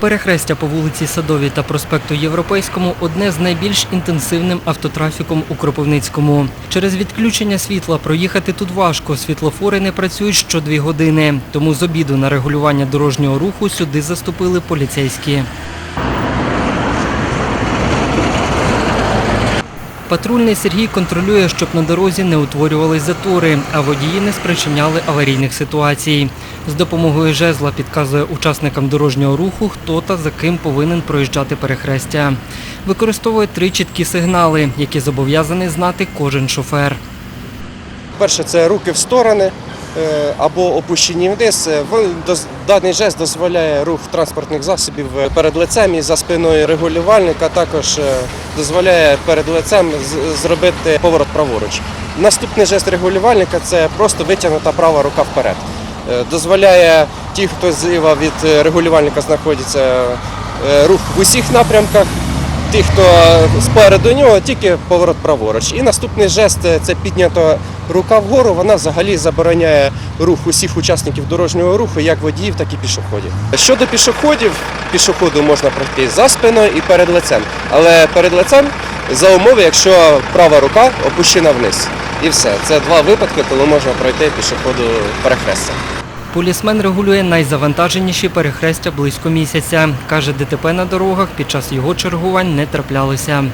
Перехрестя по вулиці Садовій та проспекту Європейському одне з найбільш інтенсивним автотрафіком у Кропивницькому. Через відключення світла проїхати тут важко. Світлофори не працюють що дві години. Тому з обіду на регулювання дорожнього руху сюди заступили поліцейські. Патрульний Сергій контролює, щоб на дорозі не утворювались затори, а водії не спричиняли аварійних ситуацій. З допомогою жезла підказує учасникам дорожнього руху, хто та за ким повинен проїжджати перехрестя. Використовує три чіткі сигнали, які зобов'язаний знати кожен шофер. Перше це руки в сторони або опущені вниз. Е, Даний жест дозволяє рух транспортних засобів е, перед лицем і за спиною регулювальника. Також е, дозволяє перед лицем зробити поворот праворуч. Наступний жест регулювальника це просто витягнута права рука вперед. Е, Дозволяє ті, хто зліва від е, регулювальника знаходиться, е, рух в усіх напрямках. Ті, хто спереду нього, тільки поворот праворуч. І наступний жест е, це піднята рука вгору. Вона взагалі забороняє рух усіх учасників дорожнього руху, як водіїв, так і пішоходів. Щодо пішоходів, пішоходу можна пройти за спиною і перед лицем. Але перед лицем за умови, якщо права рука опущена вниз. І все. Це два випадки, коли можна пройти пішоходу перехрестя. Полісмен регулює найзавантаженіші перехрестя близько місяця. Каже, ДТП на дорогах під час його чергувань не траплялися.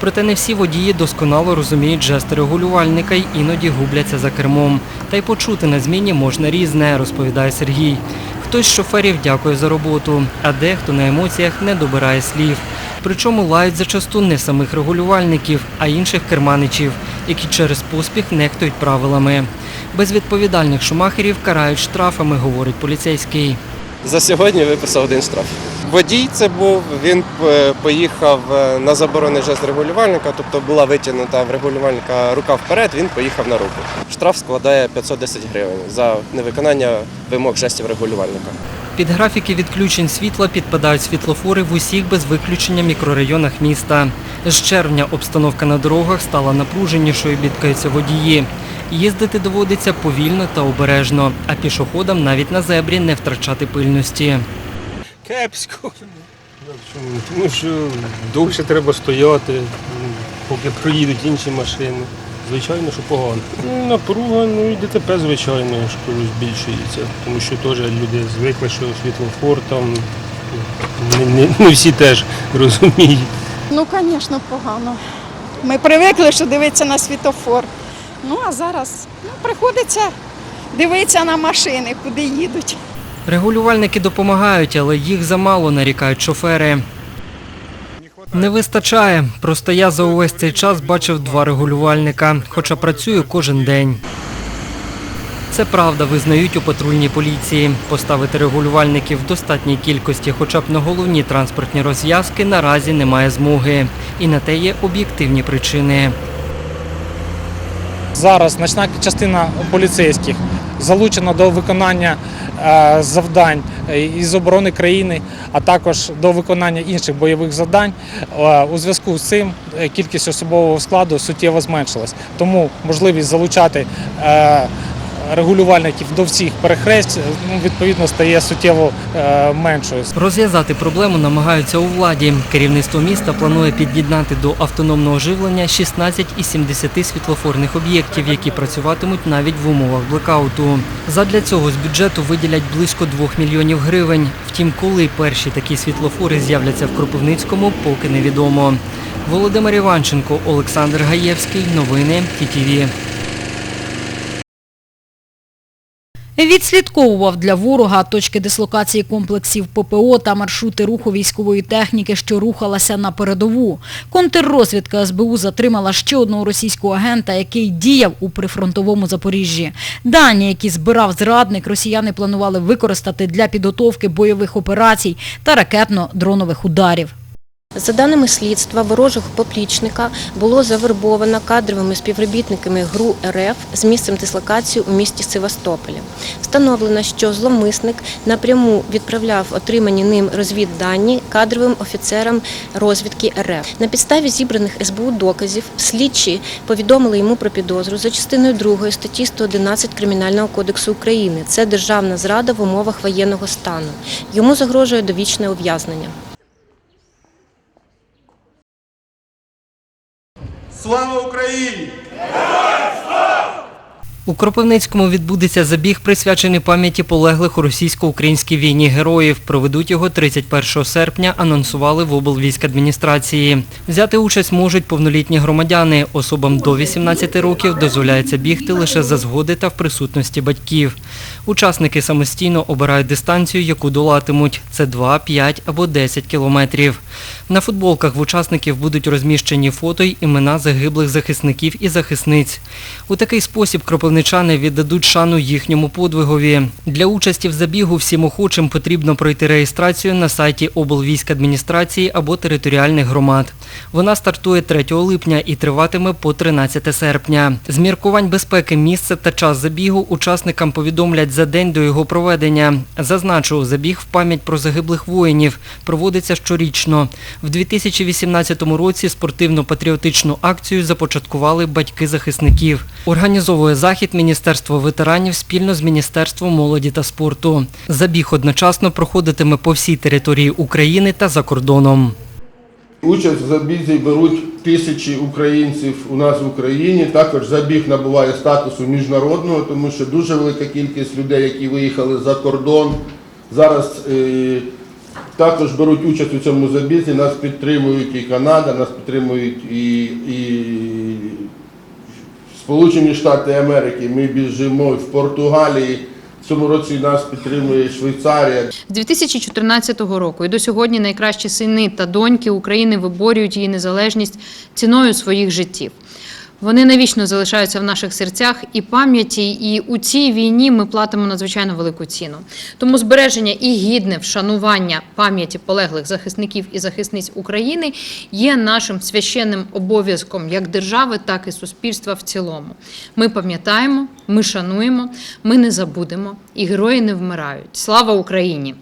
Проте не всі водії досконало розуміють жести регулювальника й іноді губляться за кермом. Та й почути на зміні можна різне, розповідає Сергій. Хтось з шоферів дякує за роботу, а дехто на емоціях не добирає слів. Причому лають зачасту не самих регулювальників, а інших керманичів, які через поспіх нехтують правилами. Безвідповідальних шумахерів карають штрафами, говорить поліцейський. За сьогодні виписав один штраф. Водій це був, він е, поїхав е, на заборонений жест регулювальника, тобто була витягнута в регулювальника рука вперед, він поїхав на руку. Штраф складає 510 гривень за невиконання вимог жестів регулювальника. Під графіки відключень світла підпадають світлофори в усіх без виключення мікрорайонах міста. З червня обстановка на дорогах стала напруженішою, бідкаються водії. Їздити доводиться повільно та обережно, а пішоходам навіть на зебрі не втрачати пильності. Кепсько. Ну. Тому що довше треба стояти, поки проїдуть інші машини. Звичайно, що погано. Ну, Напруга, ну і ДТП, звичайно, я збільшується. Тому що теж люди звикли, що світлофор там не, не, не всі теж розуміють. Ну, звісно, погано. Ми привикли, що дивитися на світофор. Ну, а зараз ну, приходиться дивитися на машини, куди їдуть. Регулювальники допомагають, але їх замало, нарікають шофери. Не вистачає. Просто я за увесь цей час бачив два регулювальника, хоча працюю кожен день. Це правда, визнають у патрульній поліції. Поставити регулювальників в достатній кількості, хоча б на головні транспортні розв'язки, наразі немає змоги. І на те є об'єктивні причини. Зараз значна частина поліцейських залучена до виконання е, завдань е, із оборони країни, а також до виконання інших бойових завдань. Е, У зв'язку з цим кількість особового складу суттєво зменшилась. Тому можливість залучати регулювальників до всіх перехресть ну, відповідно стає суттєво е, меншою. Розв'язати проблему намагаються у владі. Керівництво міста планує під'єднати до автономного живлення 16 із 70 світлофорних об'єктів, які працюватимуть навіть в умовах блекауту. Задля цього з бюджету виділять близько 2 мільйонів гривень. Втім, коли перші такі світлофори з'являться в Кропивницькому, поки невідомо. Володимир Іванченко, Олександр Гаєвський. Новини ТІТІВІ. Відслідковував для ворога точки дислокації комплексів ППО та маршрути руху військової техніки, що рухалася на передову. Контррозвідка СБУ затримала ще одного російського агента, який діяв у прифронтовому Запоріжжі. Дані, які збирав зрадник, росіяни планували використати для підготовки бойових операцій та ракетно-дронових ударів. За даними слідства, ворожого поплічника було завербовано кадровими співробітниками ГРУ РФ з місцем дислокації у місті Севастополі. Встановлено, що зловмисник напряму відправляв отримані ним розвіддані кадровим офіцерам розвідки РФ. На підставі зібраних СБУ доказів слідчі повідомили йому про підозру за частиною 2 статті 111 Кримінального кодексу України. Це державна зрада в умовах воєнного стану. Йому загрожує довічне ув'язнення. Слава Україні! У Кропивницькому відбудеться забіг, присвячений пам'яті полеглих у російсько-українській війні героїв. Проведуть його 31 серпня, анонсували в облвійськадміністрації. Взяти участь можуть повнолітні громадяни. Особам до 18 років дозволяється бігти лише за згоди та в присутності батьків. Учасники самостійно обирають дистанцію, яку долатимуть. Це 2, 5 або 10 кілометрів. На футболках в учасників будуть розміщені фото й імена загиблих захисників і захисниць. У такий спосіб кропивничани віддадуть шану їхньому подвигові. Для участі в забігу всім охочим потрібно пройти реєстрацію на сайті облвійськадміністрації або територіальних громад. Вона стартує 3 липня і триватиме по 13 серпня. З міркувань безпеки місце та час забігу учасникам повідомлять за день до його проведення. Зазначу, забіг в пам'ять про загиблих воїнів проводиться щорічно. В 2018 році спортивно-патріотичну акцію започаткували батьки захисників. Організовує захід Міністерство ветеранів спільно з Міністерством молоді та спорту. Забіг одночасно проходитиме по всій території України та за кордоном. Участь в забізі беруть тисячі українців у нас в Україні. Також забіг набуває статусу міжнародного, тому що дуже велика кількість людей, які виїхали за кордон, зараз е, також беруть участь у цьому забізі. Нас підтримують і Канада, нас підтримують і, і Сполучені Штати Америки. Ми біжимо в Португалії. В цьому році нас підтримує Швейцарія. З 2014 року і до сьогодні найкращі сини та доньки України виборюють її незалежність ціною своїх життів. Вони навічно залишаються в наших серцях і пам'яті, і у цій війні ми платимо надзвичайно велику ціну. Тому збереження і гідне вшанування пам'яті полеглих захисників і захисниць України є нашим священним обов'язком як держави, так і суспільства в цілому. Ми пам'ятаємо, ми шануємо, ми не забудемо, і герої не вмирають. Слава Україні!